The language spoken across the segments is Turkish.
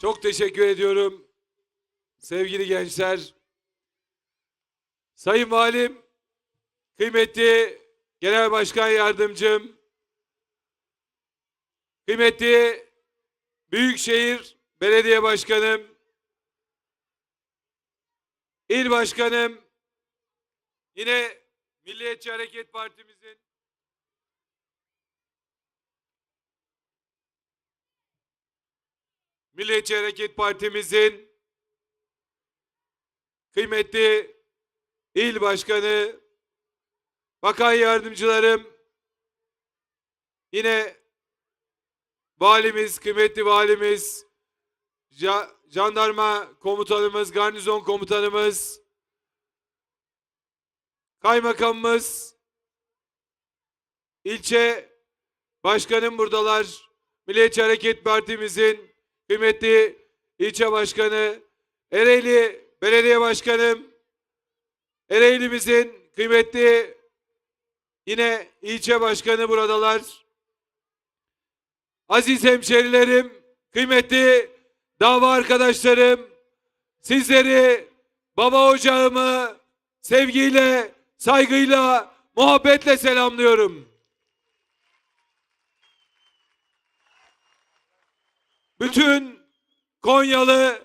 Çok teşekkür ediyorum. Sevgili gençler. Sayın Valim, kıymetli Genel Başkan Yardımcım, kıymetli Büyükşehir Belediye Başkanım, İl Başkanım, yine Milliyetçi Hareket Partimizin Milliyetçi Hareket Partimizin kıymetli il başkanı, bakan yardımcılarım, yine valimiz, kıymetli valimiz, ja- jandarma komutanımız, garnizon komutanımız, kaymakamımız, ilçe başkanım buradalar, Milliyetçi Hareket Partimizin kıymetli ilçe başkanı, Ereğli Belediye Başkanım, Ereğli'mizin kıymetli yine ilçe başkanı buradalar. Aziz hemşerilerim, kıymetli dava arkadaşlarım, sizleri baba ocağımı sevgiyle, saygıyla, muhabbetle selamlıyorum. Bütün Konyalı,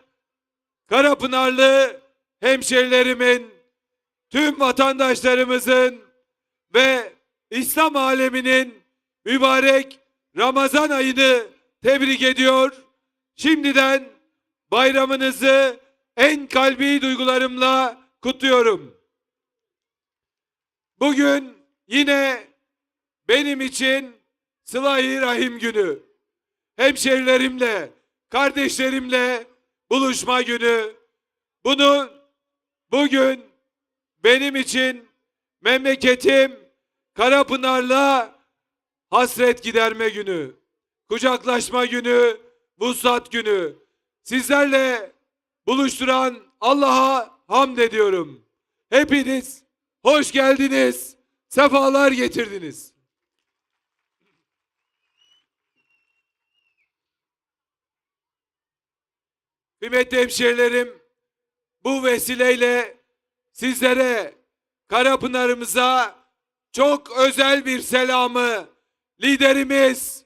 Karapınarlı hemşerilerimin, tüm vatandaşlarımızın ve İslam aleminin mübarek Ramazan ayını tebrik ediyor. Şimdiden bayramınızı en kalbi duygularımla kutluyorum. Bugün yine benim için Sıla-i Rahim günü. Hemşerilerimle, kardeşlerimle buluşma günü. Bunu bugün benim için memleketim Karapınar'la hasret giderme günü, kucaklaşma günü, vuslat günü. Sizlerle buluşturan Allah'a hamd ediyorum. Hepiniz hoş geldiniz, sefalar getirdiniz. Kıymetli hemşehrilerim, bu vesileyle sizlere Karapınar'ımıza çok özel bir selamı liderimiz,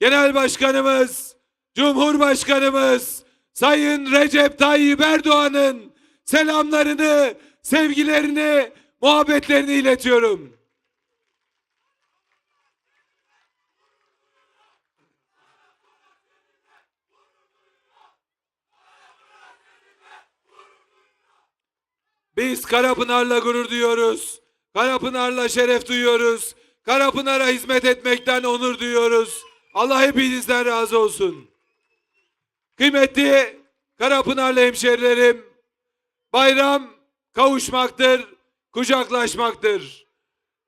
genel başkanımız, cumhurbaşkanımız Sayın Recep Tayyip Erdoğan'ın selamlarını, sevgilerini, muhabbetlerini iletiyorum. Biz Karapınar'la gurur duyuyoruz. Karapınar'la şeref duyuyoruz. Karapınar'a hizmet etmekten onur duyuyoruz. Allah hepinizden razı olsun. Kıymetli Karapınarlı hemşerilerim, bayram kavuşmaktır, kucaklaşmaktır.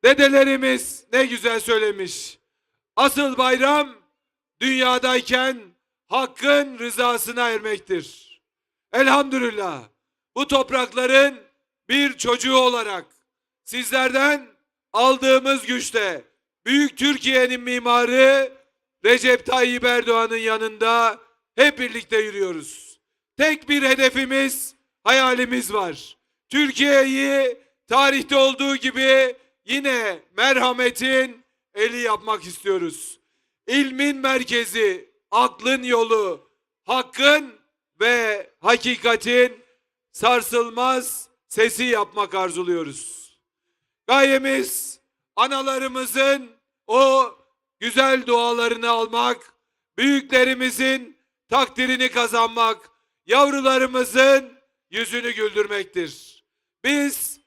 Dedelerimiz ne güzel söylemiş. Asıl bayram dünyadayken hakkın rızasına ermektir. Elhamdülillah bu toprakların bir çocuğu olarak sizlerden aldığımız güçle büyük Türkiye'nin mimarı Recep Tayyip Erdoğan'ın yanında hep birlikte yürüyoruz. Tek bir hedefimiz, hayalimiz var. Türkiye'yi tarihte olduğu gibi yine merhametin eli yapmak istiyoruz. İlmin merkezi, aklın yolu, hakkın ve hakikatin sarsılmaz sesi yapmak arzuluyoruz. Gayemiz analarımızın o güzel dualarını almak, büyüklerimizin takdirini kazanmak, yavrularımızın yüzünü güldürmektir. Biz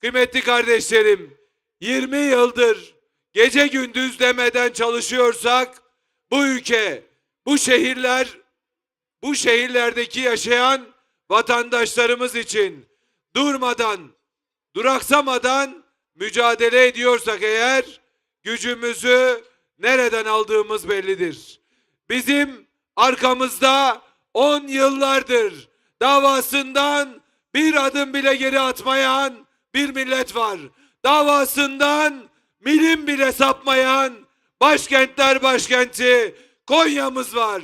kıymetli kardeşlerim 20 yıldır gece gündüz demeden çalışıyorsak bu ülke, bu şehirler, bu şehirlerdeki yaşayan vatandaşlarımız için durmadan, duraksamadan mücadele ediyorsak eğer gücümüzü nereden aldığımız bellidir. Bizim arkamızda 10 yıllardır davasından bir adım bile geri atmayan bir millet var. Davasından milim bile sapmayan başkentler başkenti Konya'mız var.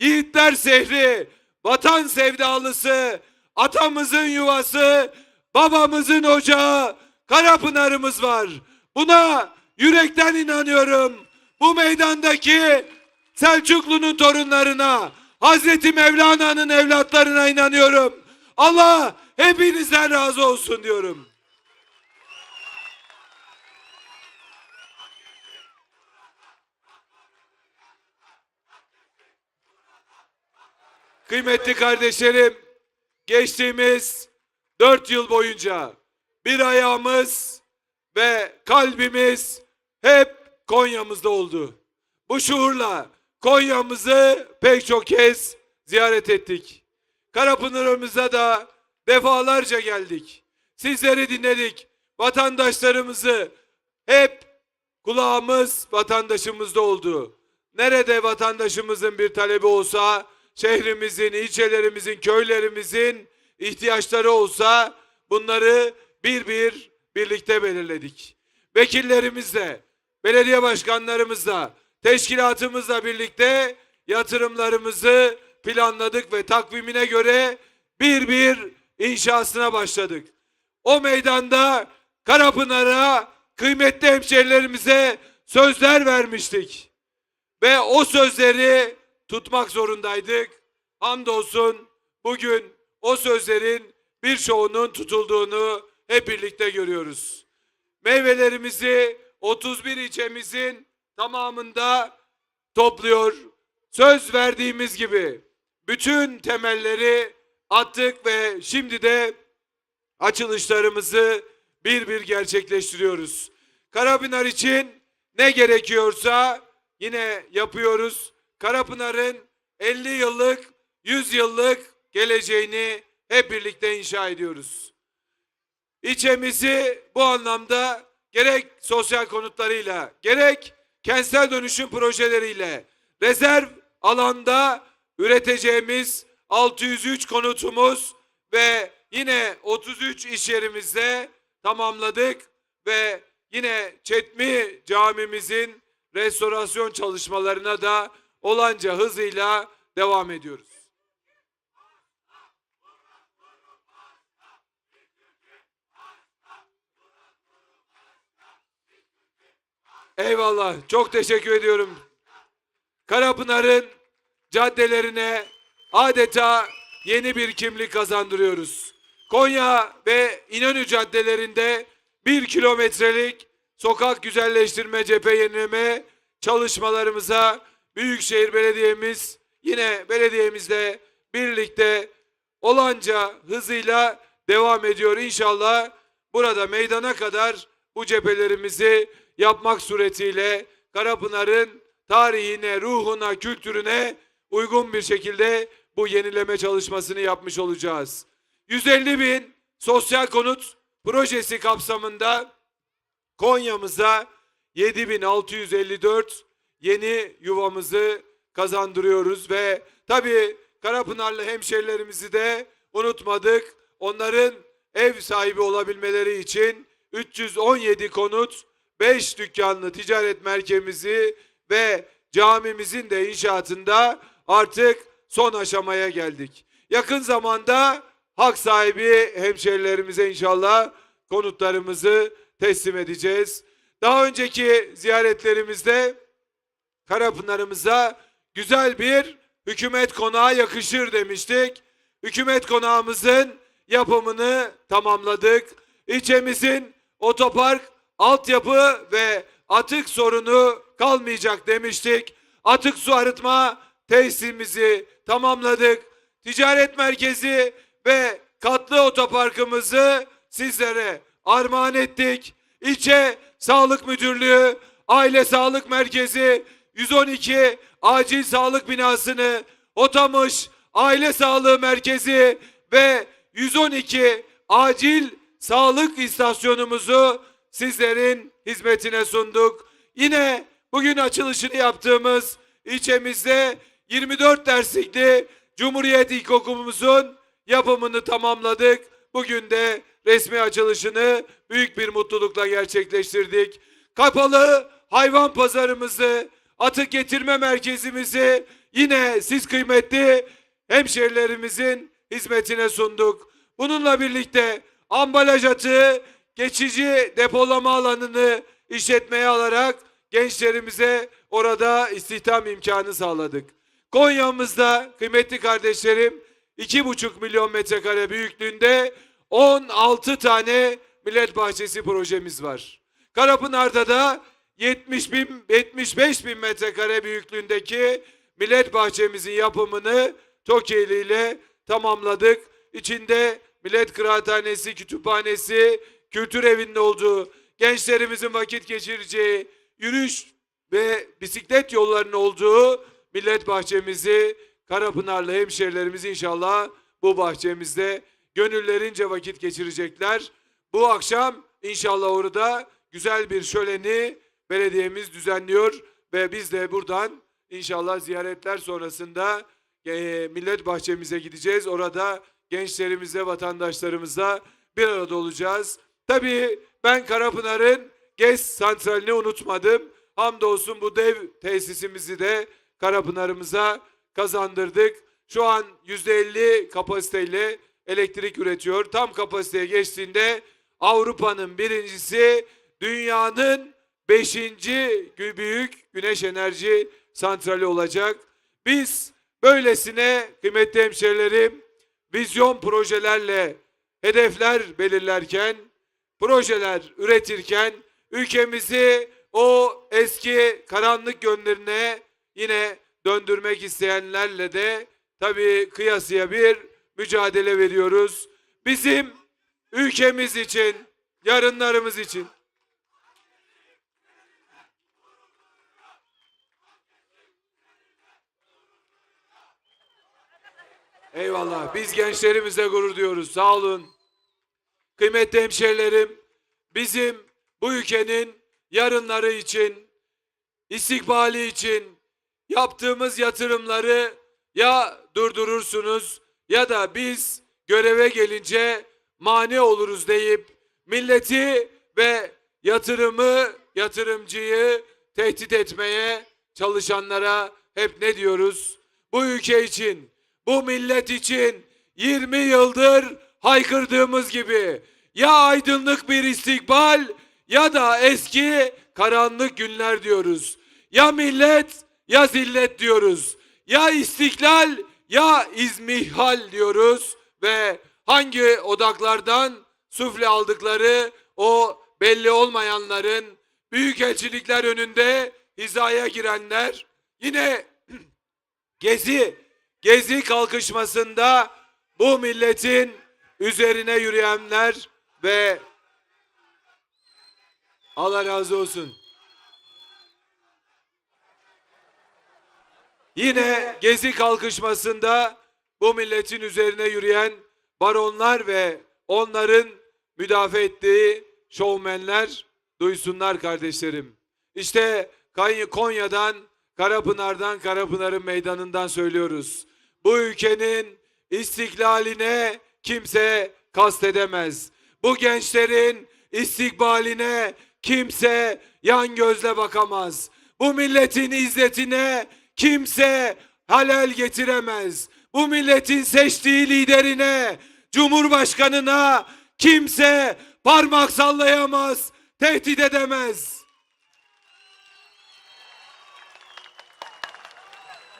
Yiğitler Sehri, vatan sevdalısı, atamızın yuvası, babamızın ocağı, Karapınar'ımız var. Buna yürekten inanıyorum. Bu meydandaki Selçuklu'nun torunlarına, Hazreti Mevlana'nın evlatlarına inanıyorum. Allah hepinizden razı olsun diyorum. Kıymetli kardeşlerim, geçtiğimiz dört yıl boyunca bir ayağımız ve kalbimiz hep Konya'mızda oldu. Bu şuurla Konya'mızı pek çok kez ziyaret ettik. Karapınar'ımıza da defalarca geldik. Sizleri dinledik. Vatandaşlarımızı hep kulağımız vatandaşımızda oldu. Nerede vatandaşımızın bir talebi olsa, şehrimizin, ilçelerimizin, köylerimizin ihtiyaçları olsa bunları bir bir birlikte belirledik. Vekillerimizle, belediye başkanlarımızla, teşkilatımızla birlikte yatırımlarımızı planladık ve takvimine göre bir bir inşasına başladık. O meydanda Karapınar'a kıymetli hemşerilerimize sözler vermiştik. Ve o sözleri tutmak zorundaydık. Hamdolsun bugün o sözlerin birçoğunun tutulduğunu hep birlikte görüyoruz. Meyvelerimizi 31 ilçemizin tamamında topluyor. Söz verdiğimiz gibi bütün temelleri attık ve şimdi de açılışlarımızı bir bir gerçekleştiriyoruz. Karapınar için ne gerekiyorsa yine yapıyoruz. Karapınar'ın 50 yıllık, 100 yıllık geleceğini hep birlikte inşa ediyoruz. İlçemizi bu anlamda gerek sosyal konutlarıyla, gerek kentsel dönüşüm projeleriyle rezerv alanda üreteceğimiz 603 konutumuz ve yine 33 iş yerimizde tamamladık ve yine Çetmi camimizin restorasyon çalışmalarına da olanca hızıyla devam ediyoruz. Eyvallah. Çok teşekkür ediyorum. Karapınar'ın caddelerine adeta yeni bir kimlik kazandırıyoruz. Konya ve İnönü caddelerinde bir kilometrelik sokak güzelleştirme, cephe yenileme çalışmalarımıza Büyükşehir Belediye'miz yine belediyemizle birlikte olanca hızıyla devam ediyor. İnşallah burada meydana kadar bu cephelerimizi yapmak suretiyle Karapınar'ın tarihine, ruhuna, kültürüne uygun bir şekilde bu yenileme çalışmasını yapmış olacağız. 150 bin sosyal konut projesi kapsamında Konya'mıza 7654 yeni yuvamızı kazandırıyoruz ve tabii Karapınarlı hemşerilerimizi de unutmadık. Onların ev sahibi olabilmeleri için 317 konut, 5 dükkanlı ticaret merkezimizi ve camimizin de inşaatında artık son aşamaya geldik. Yakın zamanda hak sahibi hemşerilerimize inşallah konutlarımızı teslim edeceğiz. Daha önceki ziyaretlerimizde Karapınar'ımıza güzel bir hükümet konağı yakışır demiştik. Hükümet konağımızın yapımını tamamladık. İlçemizin otopark, altyapı ve atık sorunu kalmayacak demiştik. Atık su arıtma tesisimizi tamamladık. Ticaret merkezi ve katlı otoparkımızı sizlere armağan ettik. İlçe Sağlık Müdürlüğü, Aile Sağlık Merkezi, 112 Acil Sağlık Binasını, Otamış Aile Sağlığı Merkezi ve 112 Acil Sağlık İstasyonumuzu sizlerin hizmetine sunduk. Yine bugün açılışını yaptığımız ilçemizde 24 derslikli Cumhuriyet İlkokulumuzun yapımını tamamladık. Bugün de resmi açılışını büyük bir mutlulukla gerçekleştirdik. Kapalı hayvan pazarımızı, atık getirme merkezimizi yine siz kıymetli hemşerilerimizin hizmetine sunduk. Bununla birlikte ambalaj atığı geçici depolama alanını işletmeye alarak gençlerimize orada istihdam imkanı sağladık. Konya'mızda kıymetli kardeşlerim 2,5 milyon metrekare büyüklüğünde 16 tane millet bahçesi projemiz var. Karapınar'da da 70 bin, 75 bin metrekare büyüklüğündeki millet bahçemizin yapımını TOKİ'li ile tamamladık. İçinde millet kıraathanesi, kütüphanesi, kültür evinin olduğu, gençlerimizin vakit geçireceği, yürüyüş ve bisiklet yollarının olduğu millet bahçemizi Karapınarlı hemşerilerimiz inşallah bu bahçemizde gönüllerince vakit geçirecekler. Bu akşam inşallah orada güzel bir şöleni belediyemiz düzenliyor ve biz de buradan inşallah ziyaretler sonrasında e, millet bahçemize gideceğiz. Orada gençlerimize, vatandaşlarımızla bir arada olacağız. Tabii ben Karapınar'ın GES santralini unutmadım. Hamdolsun bu dev tesisimizi de Karapınar'ımıza kazandırdık. Şu an %50 kapasiteyle elektrik üretiyor. Tam kapasiteye geçtiğinde Avrupa'nın birincisi, dünyanın beşinci büyük güneş enerji santrali olacak. Biz böylesine kıymetli hemşerilerim vizyon projelerle hedefler belirlerken, projeler üretirken ülkemizi o eski karanlık yönlerine yine döndürmek isteyenlerle de tabii kıyasıya bir mücadele veriyoruz. Bizim ülkemiz için, yarınlarımız için Eyvallah. Biz gençlerimize gurur diyoruz. Sağ olun. Kıymetli hemşerilerim, bizim bu ülkenin yarınları için, istikbali için yaptığımız yatırımları ya durdurursunuz ya da biz göreve gelince mani oluruz deyip milleti ve yatırımı, yatırımcıyı tehdit etmeye çalışanlara hep ne diyoruz? Bu ülke için, bu millet için 20 yıldır haykırdığımız gibi ya aydınlık bir istikbal ya da eski karanlık günler diyoruz. Ya millet ya zillet diyoruz. Ya istiklal ya izmihal diyoruz ve hangi odaklardan sufle aldıkları o belli olmayanların büyükelçilikler önünde hizaya girenler yine Gezi, Gezi kalkışmasında bu milletin üzerine yürüyenler ve Allah razı olsun. Yine Gezi kalkışmasında bu milletin üzerine yürüyen baronlar ve onların müdafaa ettiği şovmenler duysunlar kardeşlerim. İşte Konya'dan, Karapınar'dan, Karapınar'ın meydanından söylüyoruz. Bu ülkenin istiklaline kimse kastedemez. Bu gençlerin istikbaline kimse yan gözle bakamaz. Bu milletin izzetine kimse halel getiremez. Bu milletin seçtiği liderine, cumhurbaşkanına kimse parmak sallayamaz, tehdit edemez.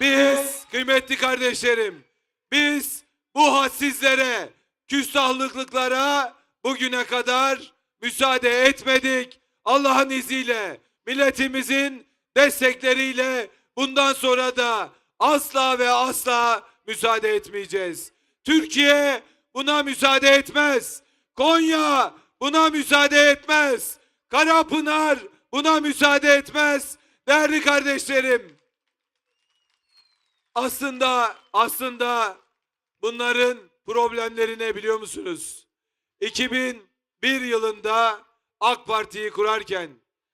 Biz kıymetli kardeşlerim, biz bu hadsizlere, küstahlıklıklara bugüne kadar müsaade etmedik. Allah'ın izniyle, milletimizin destekleriyle bundan sonra da asla ve asla müsaade etmeyeceğiz. Türkiye buna müsaade etmez. Konya buna müsaade etmez. Karapınar buna müsaade etmez. Değerli kardeşlerim, aslında aslında bunların problemleri ne biliyor musunuz? 2001 yılında AK Parti'yi kurarken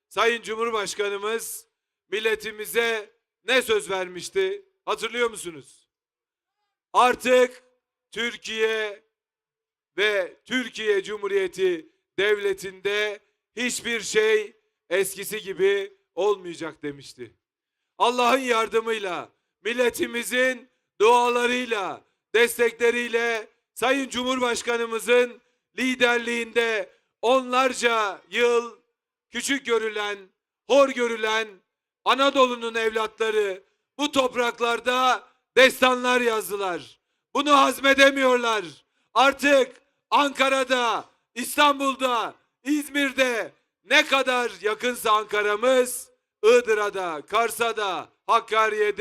Sayın Cumhurbaşkanımız milletimize ne söz vermişti? Hatırlıyor musunuz? Artık Türkiye ve Türkiye Cumhuriyeti devletinde hiçbir şey eskisi gibi olmayacak demişti. Allah'ın yardımıyla milletimizin dualarıyla, destekleriyle Sayın Cumhurbaşkanımızın liderliğinde onlarca yıl küçük görülen, hor görülen Anadolu'nun evlatları bu topraklarda destanlar yazdılar. Bunu hazmedemiyorlar. Artık Ankara'da, İstanbul'da, İzmir'de ne kadar yakınsa Ankara'mız, Iğdır'a Kars'a da, Hakkari'ye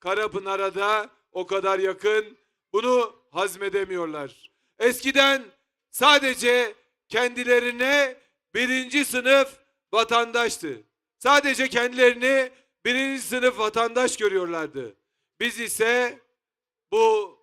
Karapınar'a da o kadar yakın. Bunu hazmedemiyorlar. Eskiden sadece kendilerine birinci sınıf vatandaştı. Sadece kendilerini birinci sınıf vatandaş görüyorlardı. Biz ise bu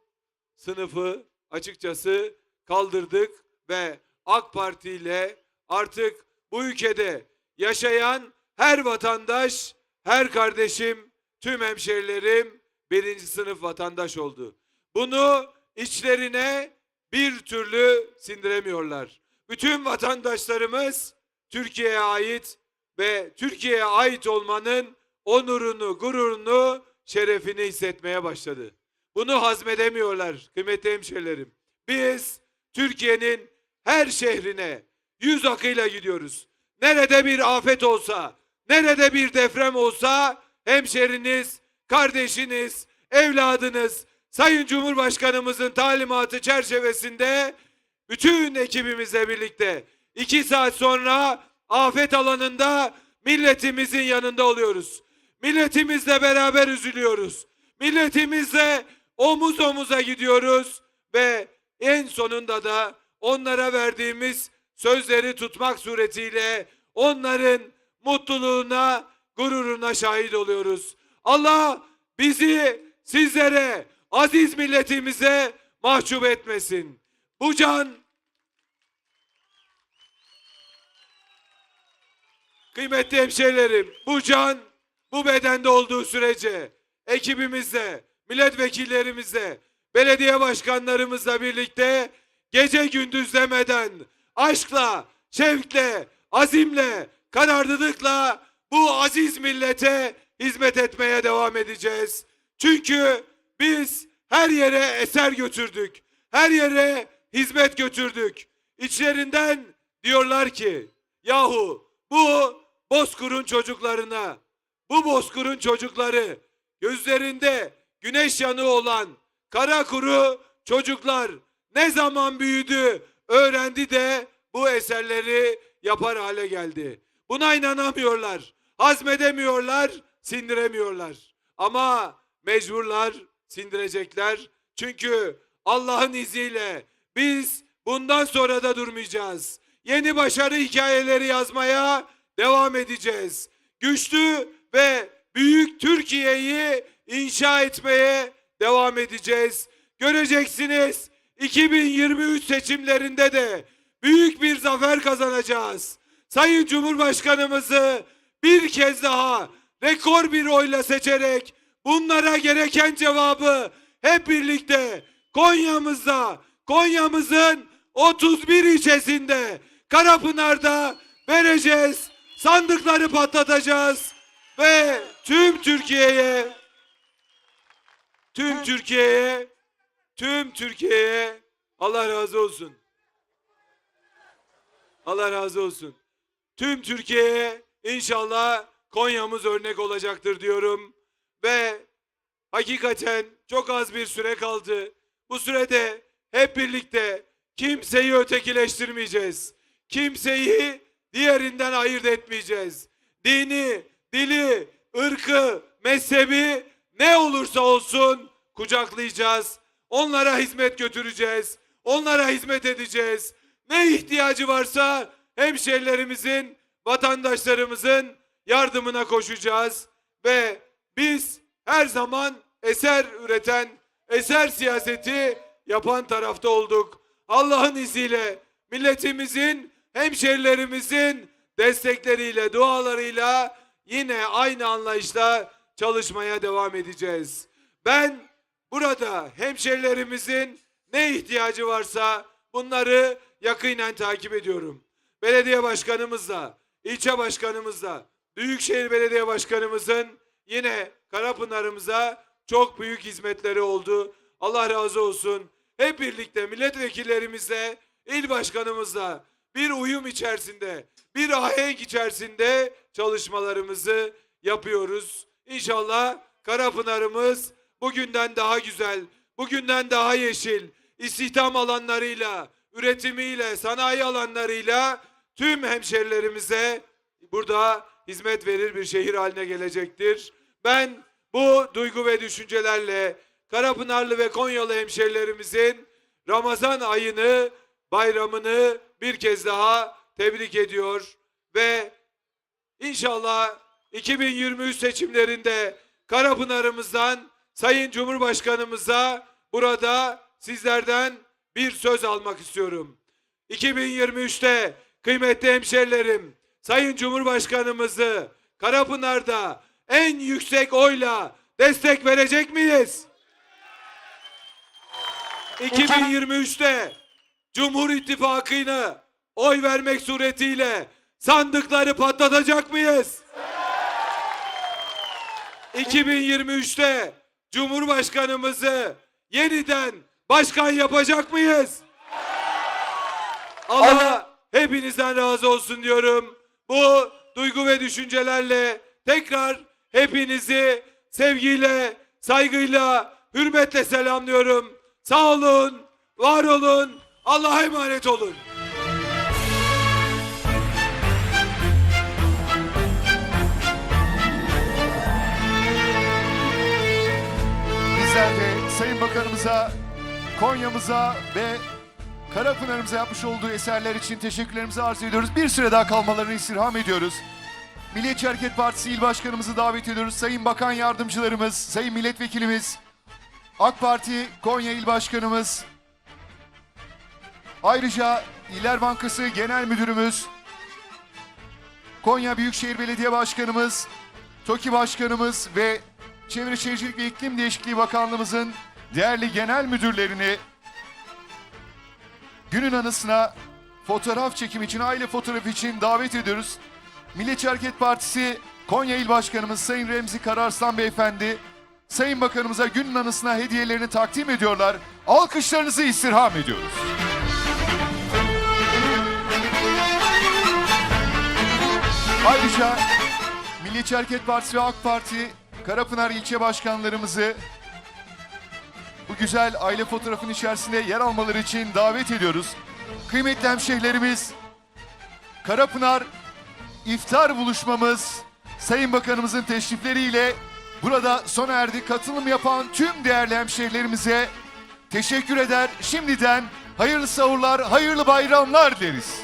sınıfı açıkçası kaldırdık ve AK Parti ile artık bu ülkede yaşayan her vatandaş, her kardeşim, tüm hemşerilerim birinci sınıf vatandaş oldu. Bunu içlerine bir türlü sindiremiyorlar. Bütün vatandaşlarımız Türkiye'ye ait ve Türkiye'ye ait olmanın onurunu, gururunu, şerefini hissetmeye başladı. Bunu hazmedemiyorlar kıymetli hemşerilerim. Biz Türkiye'nin her şehrine yüz akıyla gidiyoruz. Nerede bir afet olsa, nerede bir deprem olsa hemşeriniz, kardeşiniz, evladınız Sayın Cumhurbaşkanımızın talimatı çerçevesinde bütün ekibimizle birlikte iki saat sonra afet alanında milletimizin yanında oluyoruz. Milletimizle beraber üzülüyoruz. Milletimizle omuz omuza gidiyoruz ve en sonunda da onlara verdiğimiz sözleri tutmak suretiyle onların mutluluğuna, gururuna şahit oluyoruz. Allah bizi sizlere, aziz milletimize mahcup etmesin. Bu can Kıymetli hemşehrilerim, bu can bu bedende olduğu sürece ekibimizle, milletvekillerimizle, belediye başkanlarımızla birlikte gece gündüz demeden aşkla, şevkle, azimle, kararlılıkla bu aziz millete hizmet etmeye devam edeceğiz. Çünkü biz her yere eser götürdük. Her yere hizmet götürdük. İçlerinden diyorlar ki yahu bu Bozkur'un çocuklarına, bu Bozkur'un çocukları gözlerinde güneş yanığı olan kara kuru çocuklar ne zaman büyüdü, öğrendi de bu eserleri yapar hale geldi. Buna inanamıyorlar, hazmedemiyorlar, sindiremiyorlar. Ama mecburlar, sindirecekler. Çünkü Allah'ın izniyle biz bundan sonra da durmayacağız. Yeni başarı hikayeleri yazmaya devam edeceğiz. Güçlü ve büyük Türkiye'yi inşa etmeye devam edeceğiz. Göreceksiniz 2023 seçimlerinde de büyük bir zafer kazanacağız. Sayın Cumhurbaşkanımızı bir kez daha rekor bir oyla seçerek bunlara gereken cevabı hep birlikte Konya'mızda, Konya'mızın 31 ilçesinde Karapınar'da vereceğiz. Sandıkları patlatacağız ve tüm Türkiye'ye tüm Türkiye'ye tüm Türkiye'ye Allah razı olsun. Allah razı olsun. Tüm Türkiye'ye inşallah Konya'mız örnek olacaktır diyorum. Ve hakikaten çok az bir süre kaldı. Bu sürede hep birlikte kimseyi ötekileştirmeyeceğiz. Kimseyi diğerinden ayırt etmeyeceğiz. Dini, dili, ırkı, mezhebi ne olursa olsun kucaklayacağız. Onlara hizmet götüreceğiz. Onlara hizmet edeceğiz. Ne ihtiyacı varsa hemşerilerimizin, vatandaşlarımızın yardımına koşacağız ve biz her zaman eser üreten, eser siyaseti yapan tarafta olduk. Allah'ın izniyle milletimizin, hemşerilerimizin destekleriyle, dualarıyla yine aynı anlayışla çalışmaya devam edeceğiz. Ben burada hemşerilerimizin ne ihtiyacı varsa bunları yakinen takip ediyorum. Belediye başkanımızla, ilçe başkanımızla, Büyükşehir Belediye Başkanımızın yine Karapınar'ımıza çok büyük hizmetleri oldu. Allah razı olsun. Hep birlikte milletvekillerimizle, il başkanımızla bir uyum içerisinde, bir ahenk içerisinde çalışmalarımızı yapıyoruz. İnşallah Karapınar'ımız bugünden daha güzel, bugünden daha yeşil, istihdam alanlarıyla, üretimiyle, sanayi alanlarıyla tüm hemşerilerimize burada hizmet verir bir şehir haline gelecektir. Ben bu duygu ve düşüncelerle Karapınarlı ve Konyalı hemşerilerimizin Ramazan ayını, bayramını bir kez daha tebrik ediyor ve İnşallah 2023 seçimlerinde Karapınar'ımızdan Sayın Cumhurbaşkanımıza burada sizlerden bir söz almak istiyorum. 2023'te kıymetli hemşerilerim Sayın Cumhurbaşkanımızı Karapınar'da en yüksek oyla destek verecek miyiz? 2023'te Cumhur İttifakı'nı oy vermek suretiyle sandıkları patlatacak mıyız? 2023'te Cumhurbaşkanımızı yeniden başkan yapacak mıyız? Allah hepinizden razı olsun diyorum. Bu duygu ve düşüncelerle tekrar hepinizi sevgiyle, saygıyla, hürmetle selamlıyorum. Sağ olun, var olun, Allah'a emanet olun. Bizler de Sayın Bakanımıza, Konya'mıza ve Karapınar'ımıza yapmış olduğu eserler için teşekkürlerimizi arz ediyoruz. Bir süre daha kalmalarını istirham ediyoruz. Milliyetçi Hareket Partisi İl Başkanımızı davet ediyoruz. Sayın Bakan Yardımcılarımız, Sayın Milletvekilimiz, AK Parti Konya İl Başkanımız, ayrıca İller Bankası Genel Müdürümüz, Konya Büyükşehir Belediye Başkanımız, TOKİ Başkanımız ve Çevre Şehircilik ve İklim Değişikliği Bakanlığımızın değerli genel müdürlerini günün anısına fotoğraf çekim için, aile fotoğrafı için davet ediyoruz. Milliyetçi Hareket Partisi Konya İl Başkanımız Sayın Remzi Kararslan Beyefendi, Sayın Bakanımıza günün anısına hediyelerini takdim ediyorlar. Alkışlarınızı istirham ediyoruz. Ayrıca Milliyetçi Hareket Partisi ve AK Parti Karapınar ilçe başkanlarımızı bu güzel aile fotoğrafının içerisinde yer almaları için davet ediyoruz. Kıymetli hemşehrilerimiz, Karapınar iftar buluşmamız Sayın Bakanımızın teşrifleriyle burada sona erdi. Katılım yapan tüm değerli hemşehrilerimize teşekkür eder. Şimdiden hayırlı sahurlar, hayırlı bayramlar deriz.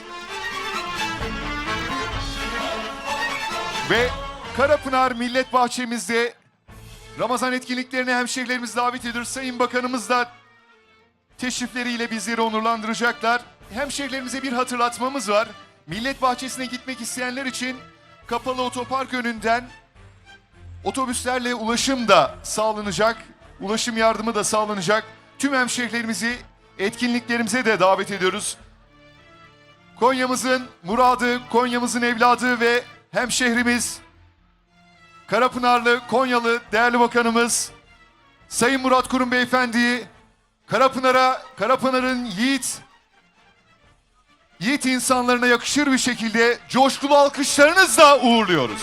Ve Karapınar Millet Bahçemizde Ramazan etkinliklerine hemşehrilerimizi davet ediyoruz. Sayın Bakanımız da teşrifleriyle bizleri onurlandıracaklar. Hemşehrilerimize bir hatırlatmamız var. Millet Bahçesi'ne gitmek isteyenler için kapalı otopark önünden otobüslerle ulaşım da sağlanacak. Ulaşım yardımı da sağlanacak. Tüm hemşehrilerimizi etkinliklerimize de davet ediyoruz. Konya'mızın muradı, Konya'mızın evladı ve hemşehrimiz Karapınarlı Konyalı değerli bakanımız Sayın Murat Kurum Beyefendi'yi Karapınar'a, Karapınar'ın yiğit yiğit insanlarına yakışır bir şekilde coşkulu alkışlarınızla uğurluyoruz.